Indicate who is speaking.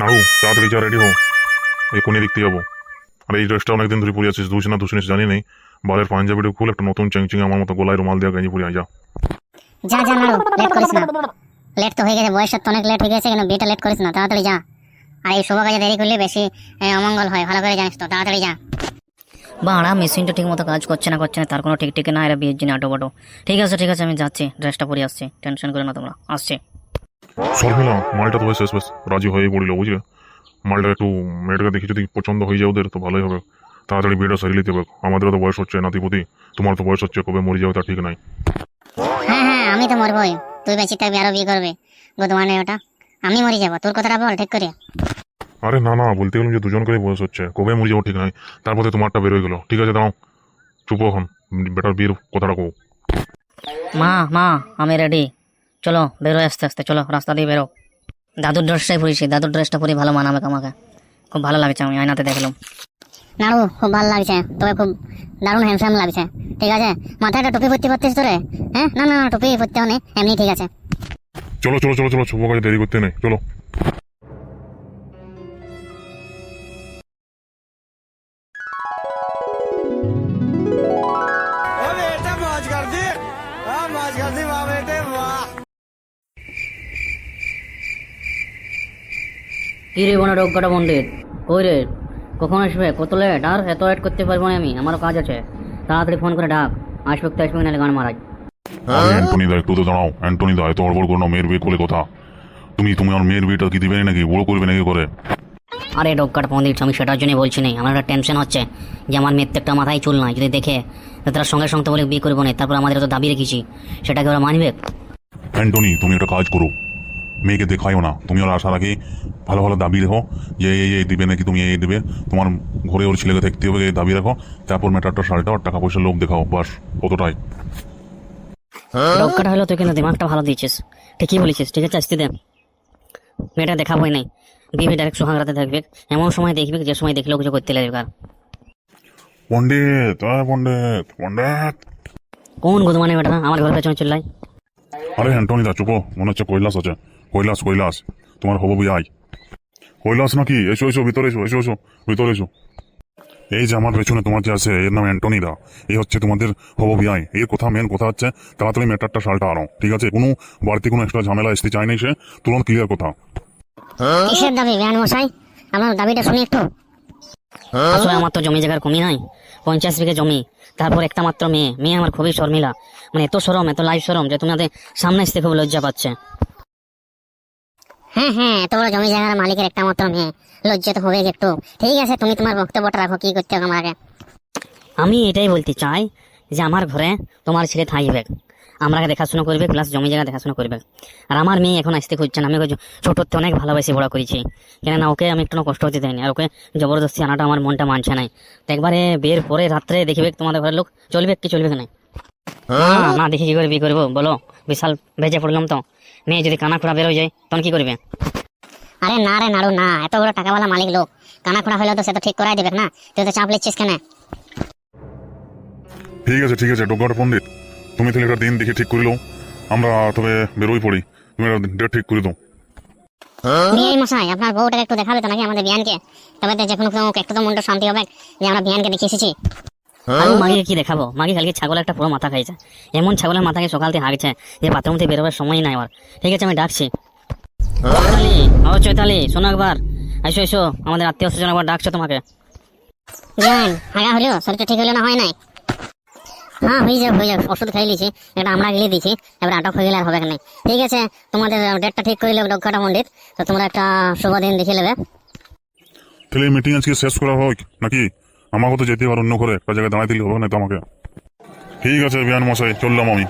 Speaker 1: নাড়ু তাড়াতাড়ি যা রেডি হো এক্ষুনি দেখতে যাব। আর এই ড্রেসটা অনেকদিন ধরে পরে আছিস দুশ না দুশো জানি নেই। বালের পাঞ্জাবিটা খুল একটা নতুন চেংচিং আমার মতো গলায় রুমাল দেওয়া গেঞ্জি পরে আয় যা।
Speaker 2: যা যা নাড়ু লেট করিস না। লেট তো হয়ে গেছে বয়সটা তো অনেক লেট হয়ে গেছে কেন বিয়েটা লেট করিস না তাড়াতাড়ি যা। আর এই শুভ কাজে দেরি করলে বেশি অমঙ্গল হয় ভালো করে জানিস তো তাড়াতাড়ি যা।
Speaker 3: বাড়া মেশিনটা ঠিক মতো কাজ করছে না করছে না তার কোনো ঠিক ঠিক না এরা বিয়ের জন্য আটো বাটো ঠিক আছে ঠিক আছে আমি যাচ্ছি ড্রেসটা পরে আসছি টেনশন করে না তোমরা আসছি।
Speaker 1: শর্মিলা মালটা তো শেষ বেশ। রাজি হয়ে পড়িল বুঝলে? মালটা একটু মেয়েটাকে দেখি যদি পছন্দ হয়ে যায় ওদের তো ভালোই হবে। তাড়াতাড়ি বিয়েটা সারিয়ে নিতে হবে। আমাদেরও তো বয়স হচ্ছে নাতিপতি। তোমার তো বয়স হচ্ছে কবে মরে যাবে তা ঠিক নাই।
Speaker 2: হ্যাঁ হ্যাঁ আমি তো মরবই। তুই বেশি থাকবি আরও বিয়ে করবে। বুধমানে ওটা। আমি মরে যাব। তোর কথাটা বল ঠিক করে।
Speaker 1: আরে না না বলতে গেলাম যে দুজন করে বয়স হচ্ছে। কবে মরে যাব ঠিক নাই। তারপরে তোমারটা বেরোয় গেলো। ঠিক আছে দাও চুপ এখন। বেটার বিয়ের কথাটা কো
Speaker 3: মা মা আমি রেডি চলো বেরো আস্তে আস্তে চলো রাস্তা দিয়ে বেরো। দাদুর ড্রেসটাই পরিছি দাদুর ড্রেসটা পরি ভালো মানাবে আমাকে। খুব ভালো লাগছে আমি আয়নাতে দেখলাম।
Speaker 2: নাড়ু খুব ভালো লাগছে। তবে খুব দারুণ হ্যান্ডসাম লাগছে। ঠিক আছে? মাথায় একটা টুপি পরতে পারতিস তোরে? হ্যাঁ? না না টুপি পরতে না এমনি ঠিক আছে।
Speaker 1: চলো চলো চলো চলো শুভ দেরি করতে নেই। চলো।
Speaker 3: কি রে বোনা রোগটা পণ্ডিত কই রে কখন আসবে? কত লেট আর এত লেট করতে পারব না আমি। আমারও কাজ আছে। তাড়াতাড়ি ফোন করে ডাক। আসবে তো আসবে নাহলে গান মারাই।
Speaker 1: আমি অ্যান্টনি দা একটু তো দাঁড়াও অ্যান্টনি দা এত হড়বড় করো না মেয়ের বিয়ে কোলে কথা। তুমি তুমি আমার মেয়ের বিয়েটা কি দিবে নাকি? বড় করবে নাকি করে?
Speaker 3: আরে ডোকাট পণ্ডিত আমি সেটার জন্যই বলছি না। আমার একটা টেনশন হচ্ছে যে আমার মেয়ের একটা মাথায় চুল নাই। যদি দেখে তার সঙ্গে সঙ্গে তো বলে বিয়ে করব না। তারপর আমাদের তো দাবি রেখেছি সেটাকে ওরা মানবে?
Speaker 1: অ্যান্টনি তুমি একটা কাজ করো। মেয়েকে দেখাইও না। তুমি ওর আশা রাখি ভালো ভালো দাবি রেখো যে এই এই দিবে নাকি তুমি এই দিবে। তোমার ঘরে ওর ছেলেকে দেখতে হবে এই দাবি রাখো। তারপর মেটারটা শাড়িটা আর টাকা পয়সা লোক দেখাও বাস কতটাই।
Speaker 3: ডোকাট হলো তুই কিন্তু দিমাগটা ভালো দিয়েছিস। ঠিকই বলেছিস? ঠিক আছে আসতে দে। মেয়েটা দেখাবোই নাই। বিয়ে ডাইরেক্ট সোহাগ রাতে থাকবে। এমন সময় দেখবে যে সময় দেখলেও কিছু করতে লাগবে আর
Speaker 1: পণ্ডিত পণ্ডিত পণ্ডিত।
Speaker 3: কোন গুদমানে বেটা? আমার ঘরের পেছনে চিল্লাই
Speaker 1: আরে অ্যান্টনি দা চুপো। মনে হচ্ছে কৈলাস আছে। কৈলাস কৈলাস তোমার হব বিয়াই কৈলাস নাকি? এসো এসো ভিতরে এসো এসো এসো ভিতরে এসো। এই যে আমার পেছনে তোমার যে আছে এর নাম অ্যান্টনি দা, এই হচ্ছে তোমাদের হব বিয়াই এর কথা মেন কথা হচ্ছে, তাড়াতাড়ি মেটারটা শালটা আনো, ঠিক আছে? কোনো বাড়তি কোনো এক্সট্রা ঝামেলা আসতে চাই নাই সে তুরন্ত ক্লিয়ার কথা।
Speaker 2: কিসের দাবি, বিয়ান মশাই? আমার দাবিটা শুনি একটু।
Speaker 3: আসলে আমার তো জমি জায়গার কমি নাই, পঞ্চাশ বিঘে জমি, তারপর একটা মাত্র মেয়ে মেয়ে আমার খুবই শর্মিলা। মানে এত সরম, এত লাইভ সরম যে তোমাদের সামনে আসতে খুব লজ্জা পাচ্ছে।
Speaker 2: হ্যাঁ হ্যাঁ এত বড় জমি জায়গার মালিকের একটা মাত্র মেয়ে। লজ্জা তো হবে একটু। ঠিক আছে তুমি তোমার বক্তব্যটা রাখো কি করতে হবে আমাকে
Speaker 3: আমি এটাই বলতে চাই যে আমার ঘরে তোমার ছেলে থাকবে আমরাকে দেখাশোনা করবে প্লাস জমি জায়গা দেখাশোনা করবে। আর আমার মেয়ে এখন আসতে খুঁজছে না আমি ওকে ছোটোতে অনেক ভালোবাসি বড় করেছি। কেননা ওকে আমি একটু কষ্ট হতে দেয়নি আর ওকে জবরদস্তি আনাটা আমার মনটা মানছে নাই। তো একবারে বিয়ের পরে রাত্রে দেখবে তোমাদের ঘরের লোক চলবে কি চলবে না না, না দেখি কি করে বিয়ে করব বলো। বিশাল ভেজে পড়লাম তো। মেয়ে যদি কানা খোড়া বেরোয় যায় তখন কি করবে?
Speaker 2: আরে না রে নাড়ু না। এত বড় টাকাওয়ালা মালিক লোক। কানা খোড়া হলেও তো সে তো ঠিক করাই দেবে না? তুই তো চাপ লিচ্ছিস কেন?
Speaker 1: ঠিক আছে ঠিক আছে ডোগার পণ্ডিত। তুমি তাহলে একটা দিন দেখে ঠিক করিল আমরা তবে বেরোই পড়ি। তুমি একটা ডেট ঠিক করে দাও।
Speaker 2: বিয়ে মশাই আপনার বউটাকে একটু দেখাবে তো নাকি আমাদের বিয়ানকে? তবে যে কোনো কোনো একটু তো মনটা শান্তি হবে। যে আমরা বিয়ানকে দেখে এসেছি।
Speaker 3: আমি মাগিকে কি দেখাবো? মাগি কালকে ছাগল একটা পুরো মাথা খাইছে। এমন ছাগলের মাথাকে সকাল থেকে হাগছে যে বাথরুম থেকে বেরোবার সময় নাই আমার। ঠিক আছে আমি ডাকছি। চৈতালি ও চৈতালি শোনো একবার। এসো এসো আমাদের আত্মীয় স্বজন একবার ডাকছো তোমাকে।
Speaker 2: হাগা হলো? শরীরটা ঠিক হলো না? হয় নাই? হ্যাঁ হয়ে যাবে হয়ে যাবে ওষুধ খাই লিছি এটা আমরা গিয়ে দিছি। এবার আটক হয়ে গেলে আর হবে না। ঠিক আছে তোমাদের ডেটটা ঠিক করে নেবে ডক্টরটা পণ্ডিত। তো তোমরা একটা শুভ দিন দেখে নেবে।
Speaker 1: তাহলে মিটিং আজকে শেষ করা হোক নাকি? আমাকে তো যেতে পারো অন্য করে একটা জায়গায় দাঁড়াই দিলে হবে না তো আমাকে। ঠিক আছে বিহান মশাই, চললাম আমি।